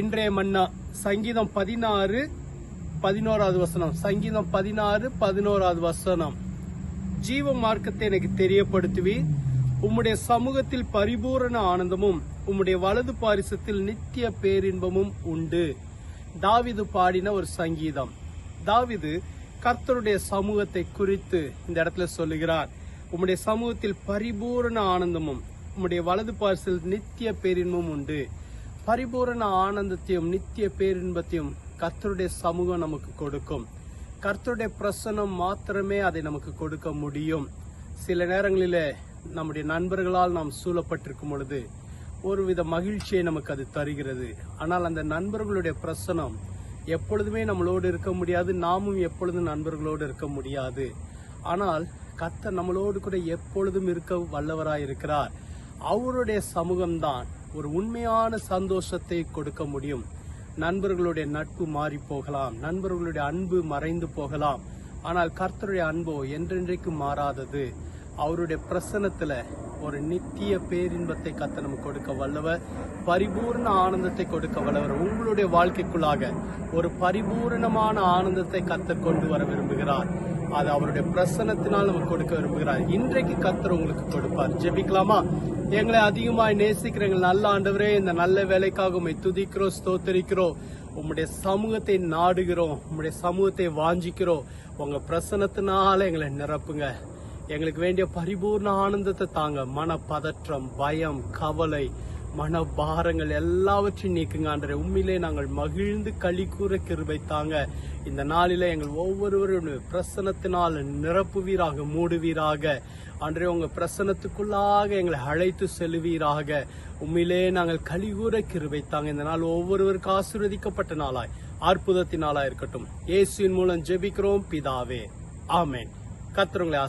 இன்றைய மன்னா சங்கீதம் பதினாறு பதினோராவது வசனம். சங்கீதம் பதினாறு பதினோராவது வசனம். ஜீவ மார்க்கத்தை எனக்கு தெரியப்படுத்துவி உம்முடைய சமூகத்தில் பரிபூரண ஆனந்தமும் உம்முடைய வலது பாரிசத்தில் நித்திய பேரின்பமும் உண்டு. தாவிது பாடின ஒரு சங்கீதம். தாவிது கர்த்தருடைய சமூகத்தை குறித்து இந்த இடத்துல சொல்லுகிறார். உம்முடைய சமூகத்தில் பரிபூரண ஆனந்தமும் உம்முடைய வலது பாரிசில் நித்திய பேரின்பமும் உண்டு. பரிபூரண ஆனந்தத்தையும் நித்திய பேரின்பத்தையும் கர்த்தருடைய சமூகம் நமக்கு கொடுக்கும். கர்த்தருடைய பிரசனம் மாத்திரமே அதை நமக்கு கொடுக்க முடியும். சில நேரங்களிலே நம்முடைய நண்பர்களால் நாம் சூழப்பட்டிருக்கும் பொழுது ஒருவித மகிழ்ச்சியை நமக்கு அது தருகிறது. ஆனால் அந்த நண்பர்களுடைய பிரசனம் எப்பொழுதுமே நம்மளோடு இருக்க முடியாது நாமும் எப்பொழுதும் நண்பர்களோடு இருக்க முடியாது. ஆனால் கர்த்தர் நம்மளோடு கூட எப்பொழுதும் இருக்க வல்லவராயிருக்கிறார். அவருடைய சமூகம்தான் ஒரு உண்மையான சந்தோஷத்தை கொடுக்க முடியும். நண்பர்களுடைய நட்பு மாறி போகலாம். நண்பர்களுடைய அன்பு மறைந்து போகலாம். ஆனால் கர்த்தருடைய அன்போ என்றென்றைக்கும் மாறாதது. அவருடைய பிரசனத்துல ஒரு நித்திய பேரின்பத்தை கத்த நமக்கு கொடுக்க வல்லவர். பரிபூர்ண ஆனந்தத்தை கொடுக்க வல்லவர். உங்களுடைய வாழ்க்கைக்குள்ளாக ஒரு பரிபூரணமான ஆனந்தத்தை கத்த கொண்டு வர விரும்புகிறார். அது அவருடைய பிரசனத்தினால் நமக்கு கொடுக்க விரும்புகிறார். இன்றைக்கு கத்தர் உங்களுக்கு கொடுப்பார். ஜெபிக்கலாமா? எங்களை அதிகமாய் நேசிக்கிற எங்கள் நல்ல ஆண்டவரே இந்த நல்ல வேலைக்காக உண்மை துதிக்கிறோம் ஸ்தோத்தரிக்கிறோம். உம்முடைய சமூகத்தை நாடுகிறோம் உம்முடைய சமூகத்தை வாஞ்சிக்கிறோம். உங்க பிரசனத்தினால எங்களை நிரப்புங்க. எங்களுக்கு வேண்டிய பரிபூர்ண ஆனந்தத்தை தாங்க. மன பதற்றம் பயம் கவலை மன பாரங்கள் எல்லாவற்றையும் நீக்குங்க ஆண்டரே உண்மையிலே நாங்கள் மகிழ்ந்து களி கூற கிருபை தாங்க. இந்த நாளில எங்கள் ஒவ்வொருவரும் பிரசனத்தினால் நிரப்புவீராக மூடுவீராக. அன்றைய உங்க பிரசனத்துக்குள்ளாக எங்களை அழைத்து செல்வீராக உண்மையிலே நாங்கள் கழிவுற கிருபை தாங்க. இந்த நாள் ஒவ்வொருவருக்கு ஆசீர்வதிக்கப்பட்ட நாளாய் அற்புதத்தினாலா இருக்கட்டும். இயேசுவின் மூலம் ஜெபிக்கிறோம் பிதாவே. ஆமேன். கர்த்தர் உங்களை